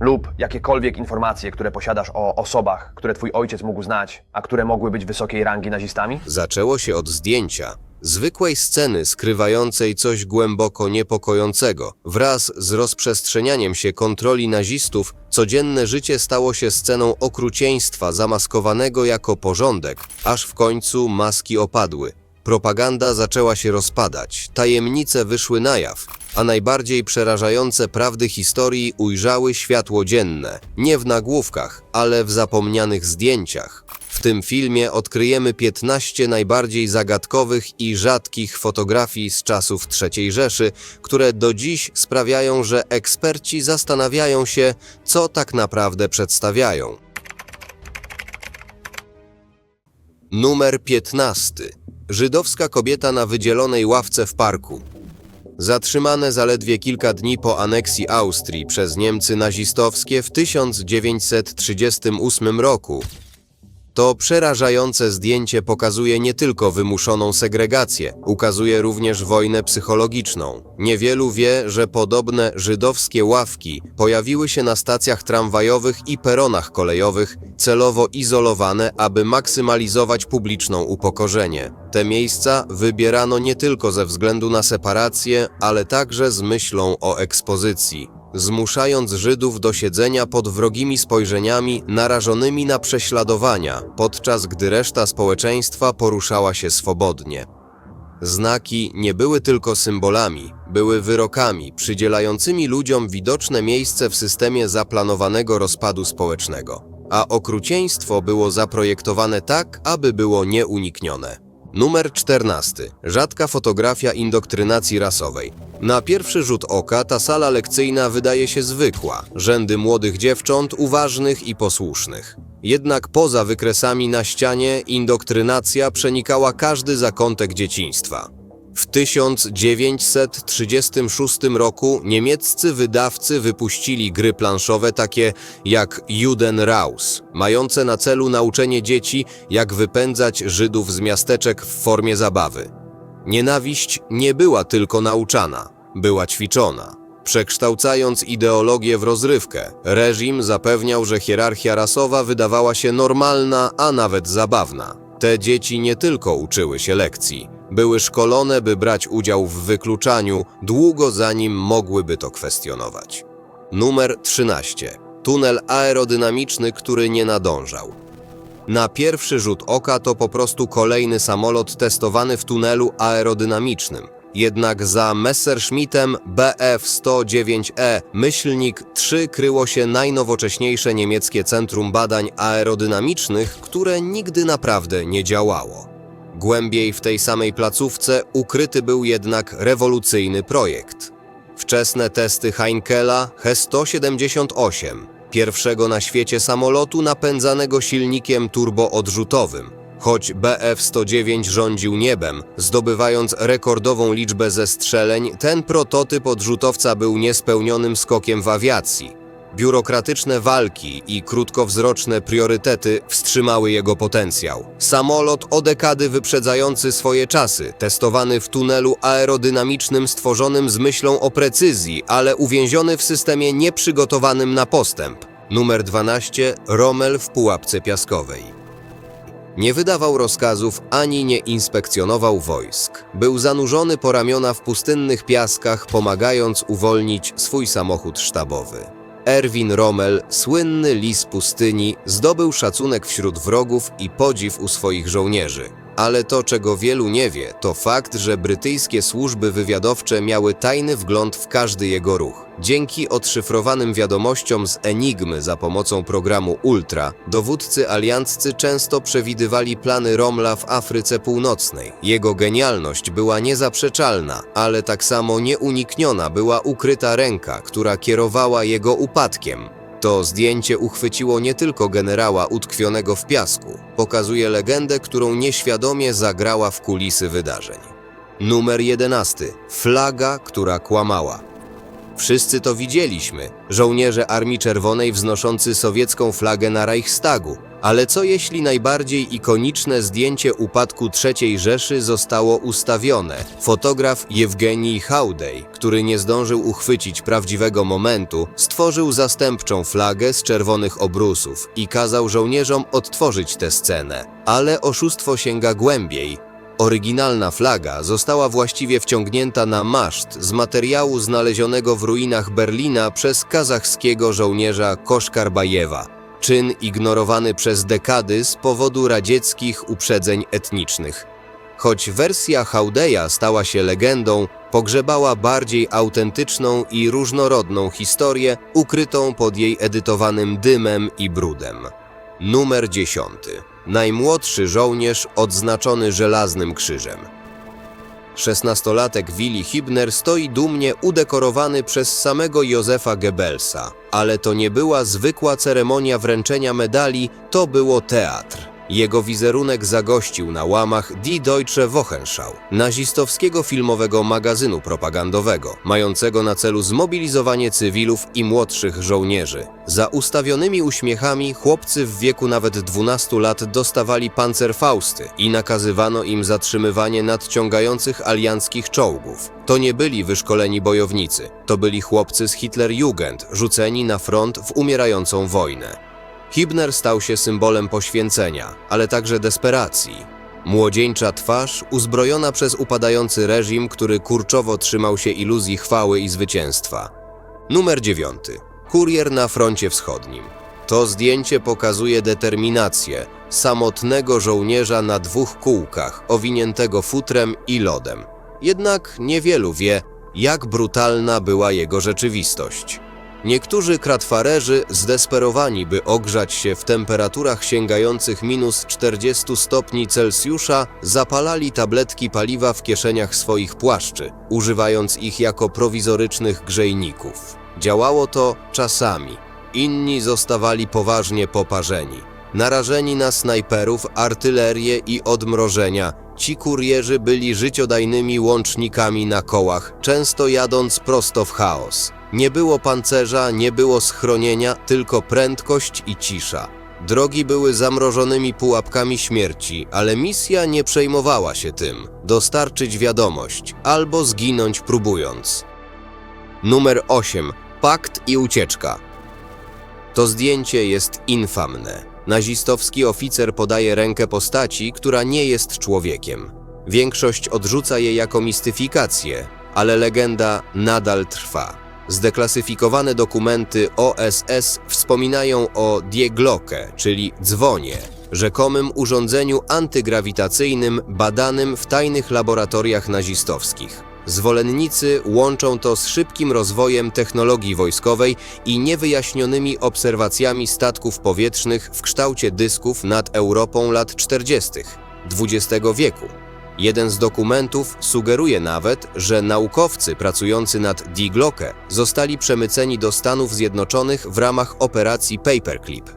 lub jakiekolwiek informacje, które posiadasz o osobach, które twój ojciec mógł znać, a które mogły być wysokiej rangi nazistami? Zaczęło się od zdjęcia, zwykłej sceny skrywającej coś głęboko niepokojącego. Wraz z rozprzestrzenianiem się kontroli nazistów, codzienne życie stało się sceną okrucieństwa zamaskowanego jako porządek, aż w końcu maski opadły. Propaganda zaczęła się rozpadać, tajemnice wyszły na jaw, a najbardziej przerażające prawdy historii ujrzały światło dzienne, nie w nagłówkach, ale w zapomnianych zdjęciach. W tym filmie odkryjemy 15 najbardziej zagadkowych i rzadkich fotografii z czasów III Rzeszy, które do dziś sprawiają, że eksperci zastanawiają się, co tak naprawdę przedstawiają. Numer 15. Żydowska kobieta na wydzielonej ławce w parku. Zatrzymane zaledwie kilka dni po aneksji Austrii przez Niemcy nazistowskie w 1938 roku, to przerażające zdjęcie pokazuje nie tylko wymuszoną segregację, ukazuje również wojnę psychologiczną. Niewielu wie, że podobne żydowskie ławki pojawiły się na stacjach tramwajowych i peronach kolejowych, celowo izolowane, aby maksymalizować publiczną upokorzenie. Te miejsca wybierano nie tylko ze względu na separację, ale także z myślą o ekspozycji zmuszając Żydów do siedzenia pod wrogimi spojrzeniami narażonymi na prześladowania, podczas gdy reszta społeczeństwa poruszała się swobodnie. Znaki nie były tylko symbolami, były wyrokami przydzielającymi ludziom widoczne miejsce w systemie zaplanowanego rozpadu społecznego, a okrucieństwo było zaprojektowane tak, aby było nieuniknione. Numer 14. Rzadka fotografia indoktrynacji rasowej. Na pierwszy rzut oka ta sala lekcyjna wydaje się zwykła, rzędy młodych dziewcząt uważnych i posłusznych. Jednak poza wykresami na ścianie indoktrynacja przenikała każdy zakątek dzieciństwa. W 1936 roku niemieccy wydawcy wypuścili gry planszowe takie jak Judenraus, mające na celu nauczenie dzieci, jak wypędzać Żydów z miasteczek w formie zabawy. Nienawiść nie była tylko nauczana, była ćwiczona. Przekształcając ideologię w rozrywkę, reżim zapewniał, że hierarchia rasowa wydawała się normalna, a nawet zabawna. Te dzieci nie tylko uczyły się lekcji, były szkolone, by brać udział w wykluczaniu, długo zanim mogłyby to kwestionować. Numer 13. Tunel aerodynamiczny, który nie nadążał. Na pierwszy rzut oka to po prostu kolejny samolot testowany w tunelu aerodynamicznym. Jednak za Messerschmittem Bf-109E myślnik 3 kryło się najnowocześniejsze niemieckie centrum badań aerodynamicznych, które nigdy naprawdę nie działało. Głębiej w tej samej placówce ukryty był jednak rewolucyjny projekt. Wczesne testy Heinkela He-178, pierwszego na świecie samolotu napędzanego silnikiem turboodrzutowym. Choć Bf-109 rządził niebem, zdobywając rekordową liczbę zestrzeleń, ten prototyp odrzutowca był niespełnionym skokiem w awiacji. Biurokratyczne walki i krótkowzroczne priorytety wstrzymały jego potencjał. Samolot o dekady wyprzedzający swoje czasy, testowany w tunelu aerodynamicznym stworzonym z myślą o precyzji, ale uwięziony w systemie nieprzygotowanym na postęp. Numer 12. Rommel w pułapce piaskowej. Nie wydawał rozkazów ani nie inspekcjonował wojsk. Był zanurzony po ramiona w pustynnych piaskach, pomagając uwolnić swój samochód sztabowy. Erwin Rommel, słynny lis pustyni, zdobył szacunek wśród wrogów i podziw u swoich żołnierzy. Ale to, czego wielu nie wie, to fakt, że brytyjskie służby wywiadowcze miały tajny wgląd w każdy jego ruch. Dzięki odszyfrowanym wiadomościom z Enigmy za pomocą programu Ultra, dowódcy alianccy często przewidywali plany Romla w Afryce Północnej. Jego genialność była niezaprzeczalna, ale tak samo nieunikniona była ukryta ręka, która kierowała jego upadkiem. To zdjęcie uchwyciło nie tylko generała utkwionego w piasku, pokazuje legendę, którą nieświadomie zagrała w kulisy wydarzeń. Numer 11. Flaga, która kłamała. Wszyscy to widzieliśmy. Żołnierze Armii Czerwonej wznoszący sowiecką flagę na Reichstagu. Ale co jeśli najbardziej ikoniczne zdjęcie upadku III Rzeszy zostało ustawione? Fotograf Jewgenij Hałdej, który nie zdążył uchwycić prawdziwego momentu, stworzył zastępczą flagę z czerwonych obrusów i kazał żołnierzom odtworzyć tę scenę. Ale oszustwo sięga głębiej. Oryginalna flaga została właściwie wciągnięta na maszt z materiału znalezionego w ruinach Berlina przez kazachskiego żołnierza Koszkarbajewa. Czyn ignorowany przez dekady z powodu radzieckich uprzedzeń etnicznych. Choć wersja Hałdeja stała się legendą, pogrzebała bardziej autentyczną i różnorodną historię, ukrytą pod jej edytowanym dymem i brudem. Numer 10. Najmłodszy żołnierz odznaczony żelaznym krzyżem. Szesnastolatek Willi Hibner stoi dumnie udekorowany przez samego Józefa Goebbelsa. Ale to nie była zwykła ceremonia wręczenia medali, to było teatr. Jego wizerunek zagościł na łamach Die Deutsche Wochenschau, nazistowskiego filmowego magazynu propagandowego, mającego na celu zmobilizowanie cywilów i młodszych żołnierzy. Za ustawionymi uśmiechami chłopcy w wieku nawet 12 lat dostawali pancerfausty i nakazywano im zatrzymywanie nadciągających alianckich czołgów. To nie byli wyszkoleni bojownicy, to byli chłopcy z Hitlerjugend, rzuceni na front w umierającą wojnę. Hibner stał się symbolem poświęcenia, ale także desperacji. Młodzieńcza twarz, uzbrojona przez upadający reżim, który kurczowo trzymał się iluzji chwały i zwycięstwa. Numer 9. Kurier na froncie wschodnim. To zdjęcie pokazuje determinację samotnego żołnierza na dwóch kółkach, owiniętego futrem i lodem. Jednak niewielu wie, jak brutalna była jego rzeczywistość. Niektórzy kratwarerzy, zdesperowani by ogrzać się w temperaturach sięgających minus 40 stopni Celsjusza, zapalali tabletki paliwa w kieszeniach swoich płaszczy, używając ich jako prowizorycznych grzejników. Działało to czasami. Inni zostawali poważnie poparzeni. Narażeni na snajperów, artylerię i odmrożenia, ci kurierzy byli życiodajnymi łącznikami na kołach, często jadąc prosto w chaos. Nie było pancerza, nie było schronienia, tylko prędkość i cisza. Drogi były zamrożonymi pułapkami śmierci, ale misja nie przejmowała się tym. Dostarczyć wiadomość albo zginąć próbując. Numer 8. Pakt i ucieczka. To zdjęcie jest infamne. Nazistowski oficer podaje rękę postaci, która nie jest człowiekiem. Większość odrzuca je jako mistyfikację, ale legenda nadal trwa. Zdeklasyfikowane dokumenty OSS wspominają o Die Glocke, czyli dzwonie, rzekomym urządzeniu antygrawitacyjnym badanym w tajnych laboratoriach nazistowskich. Zwolennicy łączą to z szybkim rozwojem technologii wojskowej i niewyjaśnionymi obserwacjami statków powietrznych w kształcie dysków nad Europą lat 40. XX wieku. Jeden z dokumentów sugeruje nawet, że naukowcy pracujący nad Die Glocke zostali przemyceni do Stanów Zjednoczonych w ramach operacji Paperclip.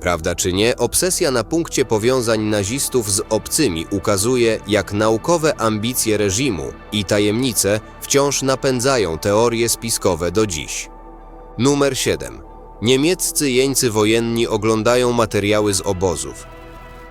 Prawda czy nie, obsesja na punkcie powiązań nazistów z obcymi ukazuje, jak naukowe ambicje reżimu i tajemnice wciąż napędzają teorie spiskowe do dziś. Numer 7. Niemieccy jeńcy wojenni oglądają materiały z obozów.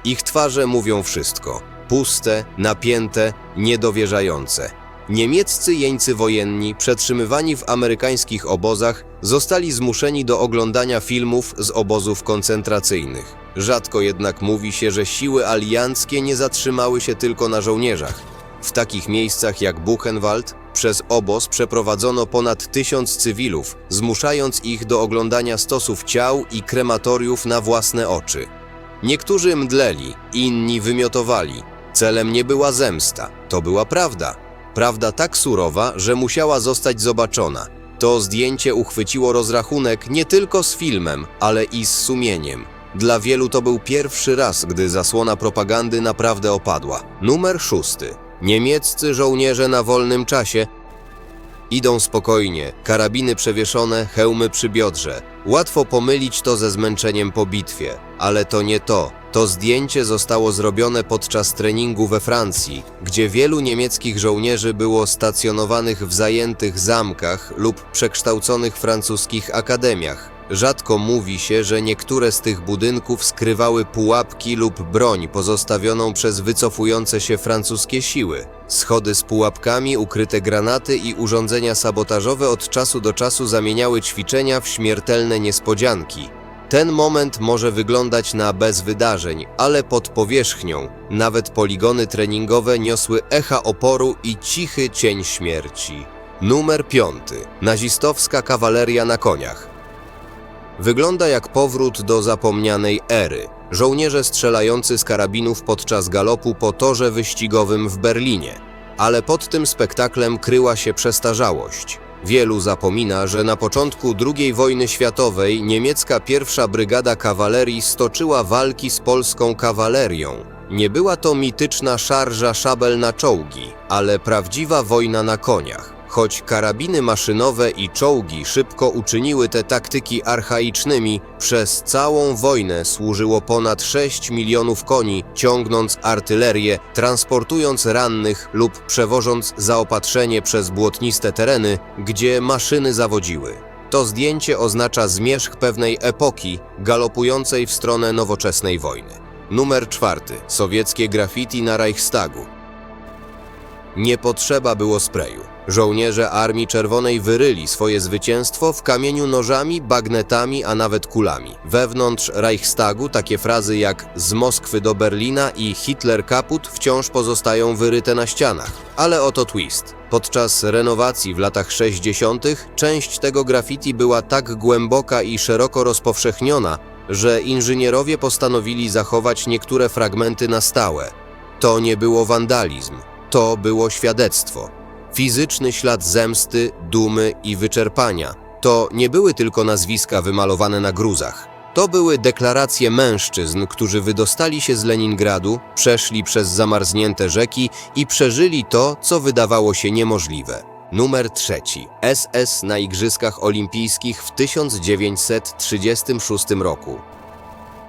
Ich twarze mówią wszystko. Puste, napięte, niedowierzające. Niemieccy jeńcy wojenni, przetrzymywani w amerykańskich obozach, zostali zmuszeni do oglądania filmów z obozów koncentracyjnych. Rzadko jednak mówi się, że siły alianckie nie zatrzymały się tylko na żołnierzach. W takich miejscach jak Buchenwald przez obóz przeprowadzono ponad tysiąc cywilów, zmuszając ich do oglądania stosów ciał i krematoriów na własne oczy. Niektórzy mdleli, inni wymiotowali. Celem nie była zemsta, to była prawda. Prawda tak surowa, że musiała zostać zobaczona. To zdjęcie uchwyciło rozrachunek nie tylko z filmem, ale i z sumieniem. Dla wielu to był pierwszy raz, gdy zasłona propagandy naprawdę opadła. Numer szósty. Niemieccy żołnierze na wolnym czasie Idą spokojnie, karabiny przewieszone, hełmy przy biodrze. Łatwo pomylić to ze zmęczeniem po bitwie, ale to nie to. To zdjęcie zostało zrobione podczas treningu we Francji, gdzie wielu niemieckich żołnierzy było stacjonowanych w zajętych zamkach lub przekształconych francuskich akademiach. Rzadko mówi się, że niektóre z tych budynków skrywały pułapki lub broń pozostawioną przez wycofujące się francuskie siły. Schody z pułapkami, ukryte granaty i urządzenia sabotażowe od czasu do czasu zamieniały ćwiczenia w śmiertelne niespodzianki. Ten moment może wyglądać na bez wydarzeń, ale pod powierzchnią nawet poligony treningowe niosły echa oporu i cichy cień śmierci. Numer piąty. Nazistowska kawaleria na koniach. Wygląda jak powrót do zapomnianej ery. Żołnierze strzelający z karabinów podczas galopu po torze wyścigowym w Berlinie. Ale pod tym spektaklem kryła się przestarzałość. Wielu zapomina, że na początku II wojny światowej niemiecka pierwsza brygada kawalerii stoczyła walki z polską kawalerią. Nie była to mityczna szarża szabel na czołgi, ale prawdziwa wojna na koniach. Choć karabiny maszynowe i czołgi szybko uczyniły te taktyki archaicznymi, przez całą wojnę służyło ponad 6 milionów koni, ciągnąc artylerię, transportując rannych lub przewożąc zaopatrzenie przez błotniste tereny, gdzie maszyny zawodziły. To zdjęcie oznacza zmierzch pewnej epoki, galopującej w stronę nowoczesnej wojny. Numer czwarty. Sowieckie graffiti na Reichstagu. Nie potrzeba było sprayu. Żołnierze Armii Czerwonej wyryli swoje zwycięstwo w kamieniu nożami, bagnetami, a nawet kulami. Wewnątrz Reichstagu takie frazy jak z Moskwy do Berlina i Hitler kaput wciąż pozostają wyryte na ścianach. Ale oto twist. Podczas renowacji w latach 60. część tego graffiti była tak głęboka i szeroko rozpowszechniona, że inżynierowie postanowili zachować niektóre fragmenty na stałe. To nie było wandalizm, to było świadectwo. Fizyczny ślad zemsty, dumy i wyczerpania. To nie były tylko nazwiska wymalowane na gruzach. To były deklaracje mężczyzn, którzy wydostali się z Leningradu, przeszli przez zamarznięte rzeki i przeżyli to, co wydawało się niemożliwe. Numer trzeci. SS na Igrzyskach Olimpijskich w 1936 roku.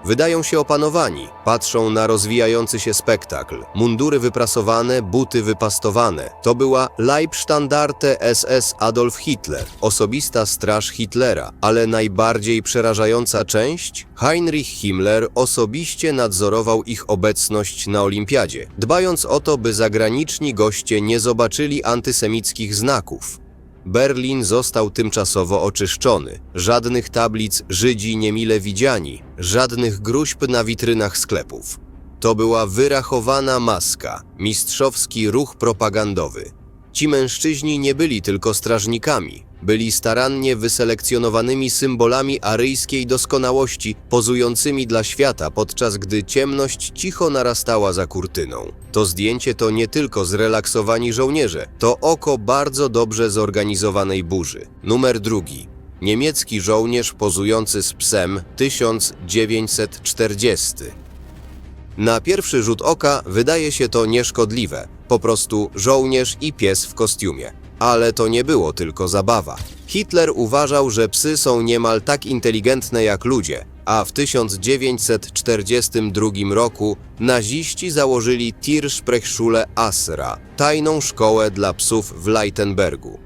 Wydają się opanowani, patrzą na rozwijający się spektakl. Mundury wyprasowane, buty wypastowane. To była Leibstandarte SS Adolf Hitler, osobista straż Hitlera, ale najbardziej przerażająca część? Heinrich Himmler osobiście nadzorował ich obecność na olimpiadzie, dbając o to, by zagraniczni goście nie zobaczyli antysemickich znaków. Berlin został tymczasowo oczyszczony. Żadnych tablic Żydzi niemile widziani, żadnych gruźb na witrynach sklepów. To była wyrachowana maska, mistrzowski ruch propagandowy. Ci mężczyźni nie byli tylko strażnikami, byli starannie wyselekcjonowanymi symbolami aryjskiej doskonałości, pozującymi dla świata, podczas gdy ciemność cicho narastała za kurtyną. To zdjęcie to nie tylko zrelaksowani żołnierze, to oko bardzo dobrze zorganizowanej burzy. Numer drugi. Niemiecki żołnierz pozujący z psem 1940. Na pierwszy rzut oka wydaje się to nieszkodliwe, po prostu żołnierz i pies w kostiumie. Ale to nie było tylko zabawa. Hitler uważał, że psy są niemal tak inteligentne jak ludzie, a w 1942 roku naziści założyli Tiersprechschule Asra, tajną szkołę dla psów w Leitenbergu.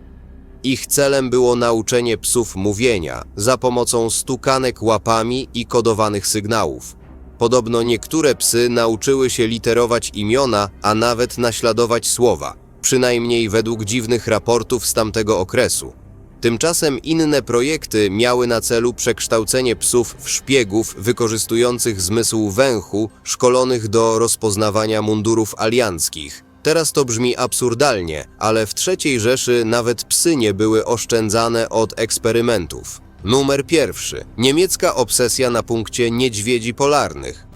Ich celem było nauczenie psów mówienia za pomocą stukanek łapami i kodowanych sygnałów. Podobno niektóre psy nauczyły się literować imiona, a nawet naśladować słowa, przynajmniej według dziwnych raportów z tamtego okresu. Tymczasem inne projekty miały na celu przekształcenie psów w szpiegów wykorzystujących zmysł węchu, szkolonych do rozpoznawania mundurów alianckich. Teraz to brzmi absurdalnie, ale w III Rzeszy nawet psy nie były oszczędzane od eksperymentów. Numer pierwszy. Niemiecka obsesja na punkcie niedźwiedzi polarnych.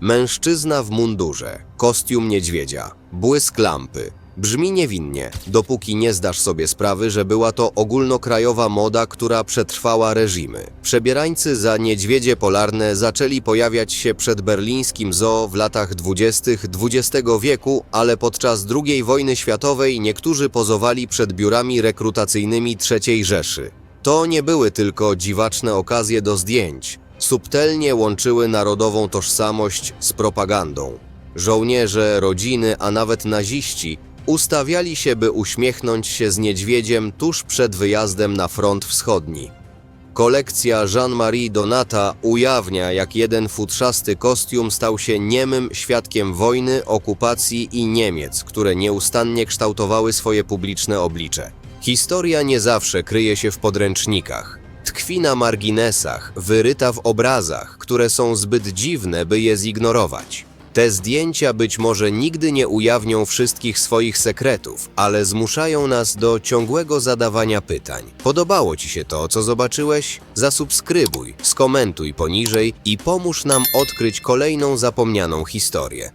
Mężczyzna w mundurze, kostium niedźwiedzia, błysk lampy, Brzmi niewinnie, dopóki nie zdasz sobie sprawy, że była to ogólnokrajowa moda, która przetrwała reżimy. Przebierańcy za niedźwiedzie polarne zaczęli pojawiać się przed berlińskim zoo w latach dwudziestych XX wieku, ale podczas II wojny światowej niektórzy pozowali przed biurami rekrutacyjnymi III Rzeszy. To nie były tylko dziwaczne okazje do zdjęć. Subtelnie łączyły narodową tożsamość z propagandą. Żołnierze, rodziny, a nawet naziści ustawiali się, by uśmiechnąć się z niedźwiedziem tuż przed wyjazdem na front wschodni. Kolekcja Jean-Marie Donata ujawnia, jak jeden futrzasty kostium stał się niemym świadkiem wojny, okupacji i Niemiec, które nieustannie kształtowały swoje publiczne oblicze. Historia nie zawsze kryje się w podręcznikach. Tkwi na marginesach, wyryta w obrazach, które są zbyt dziwne, by je zignorować. Te zdjęcia być może nigdy nie ujawnią wszystkich swoich sekretów, ale zmuszają nas do ciągłego zadawania pytań. Podobało Ci się to, co zobaczyłeś? Zasubskrybuj, skomentuj poniżej i pomóż nam odkryć kolejną zapomnianą historię.